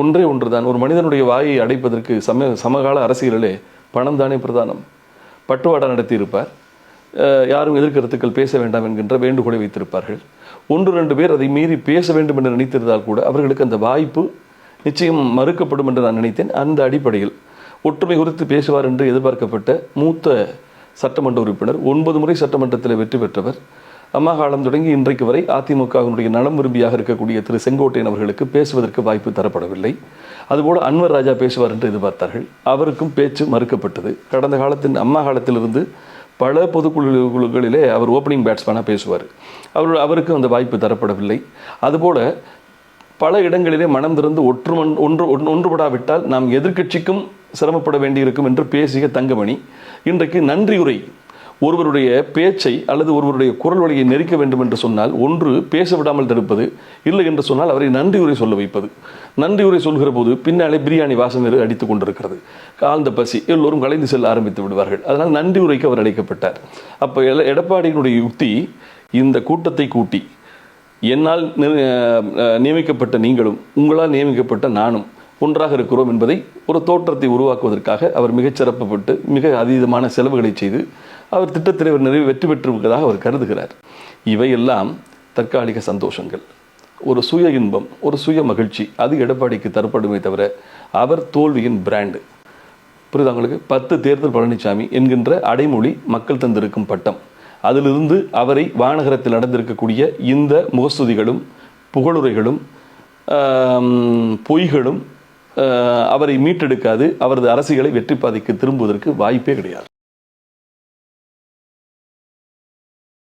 ஒன்றே ஒன்றுதான். ஒரு மனிதனுடைய வாயை அடைப்பதற்கு சம சமகால அரசியலிலே பணம் தானே பிரதானம். பட்டுவாடா நடத்தியிருப்பார். யாரும் எதிர்கருத்துக்கள் பேச வேண்டாம் என்கின்ற வேண்டுகோளை வைத்திருப்பார்கள். ஒன்று ரெண்டு பேர் அதை மீறி பேச வேண்டும் என்று நினைத்திருந்தால் கூட அவர்களுக்கு அந்த வாய்ப்பு நிச்சயம் மறுக்கப்படும் என்று நான் நினைத்தேன். அந்த அடிப்படையில் ஒற்றுமை குறித்து பேசுவார் என்று எதிர்பார்க்கப்பட்ட மூத்த சட்டமன்ற உறுப்பினர் ஒன்பது முறை சட்டமன்றத்தில் வெற்றி பெற்றவர் அம்மா காலம் தொடங்கி இன்றைக்கு வரை அதிமுகவினுடைய நலம் விரும்பியாக இருக்கக்கூடிய திரு செங்கோட்டையன் அவர்களுக்கு பேசுவதற்கு வாய்ப்பு தரப்படவில்லை. அதுபோல் அன்வர் ராஜா பேசுவார் என்று எதிர்பார்த்தார்கள். அவருக்கும் பேச்சு மறுக்கப்பட்டது. கடந்த காலத்தின் அம்மா காலத்திலிருந்து பல பொதுக்குழுக்குழுக்களிலே அவர் ஓப்பனிங் பேட்ஸ்மேனாக பேசுவார். அவர் அவருக்கும் அந்த வாய்ப்பு தரப்படவில்லை. அதுபோல பல இடங்களிலே மனம் திறந்து ஒற்றுமன் ஒன்று ஒன்று- ஒன்றுபடாவிட்டால் நாம் எதிர்க்கட்சிக்கும் சிரமப்பட வேண்டியிருக்கும் என்று பேசிய தங்கமணி இன்றைக்கு நன்றியுரை ஒருவருடைய பேச்சை அல்லது ஒருவருடைய குரல் வழியை நெரிக்க வேண்டும் என்று சொன்னால் ஒன்று பேச விடாமல் தடுப்பது இல்லை என்று சொன்னால் அவரை நன்றியுரை சொல்ல வைப்பது. நன்றியுரை சொல்கிற போது பின்னாலே பிரியாணி வாசம் வேறு அடித்துக் கொண்டிருக்கிறது. ஆழ்ந்த பசி எல்லோரும் கலைந்து செல்ல ஆரம்பித்து விடுவார்கள். அதனால் நன்றி உரைக்கு அவர் அழைக்கப்பட்டார் அப்போ எல- எடப்பாடியினுடைய யுக்தி இந்த கூட்டத்தை கூட்டி என்னால் அஹ் நியமிக்கப்பட்ட நீங்களும் உங்களால் நியமிக்கப்பட்ட நானும் ஒன்றாக இருக்கிறோம் என்பதை ஒரு தோற்றத்தை உருவாக்குவதற்காக அவர் மிகச் சிறப்புப்பட்டு மிக அதீதமான செலவுகளை செய்து அவர் திட்டத்தில் இவர் நிறைவு வெற்றி பெற்றிருப்பதாக அவர் கருதுகிறார். இவையெல்லாம் தற்காலிக சந்தோஷங்கள். ஒரு சுய இன்பம் ஒரு சுய மகிழ்ச்சி அது எடப்பாடிக்கு தரப்படுமே தவிர அவர் தோல்வியின் பிராண்டு புரியுதா உங்களுக்கு? பத்து தேர்தல் பழனிசாமி என்கின்ற அடைமொழி மக்கள் தந்திருக்கும் பட்டம். அதிலிருந்து அவரை வானகரத்தில் நடந்திருக்கக்கூடிய இந்த முகஸ்துதிகளும் புகழுரைகளும் பொய்களும் அவரை மீட்டெடுக்காது அவரது அரசியலை வெற்றி பாதைக்கு திரும்புவதற்கு வாய்ப்பே கிடையாது.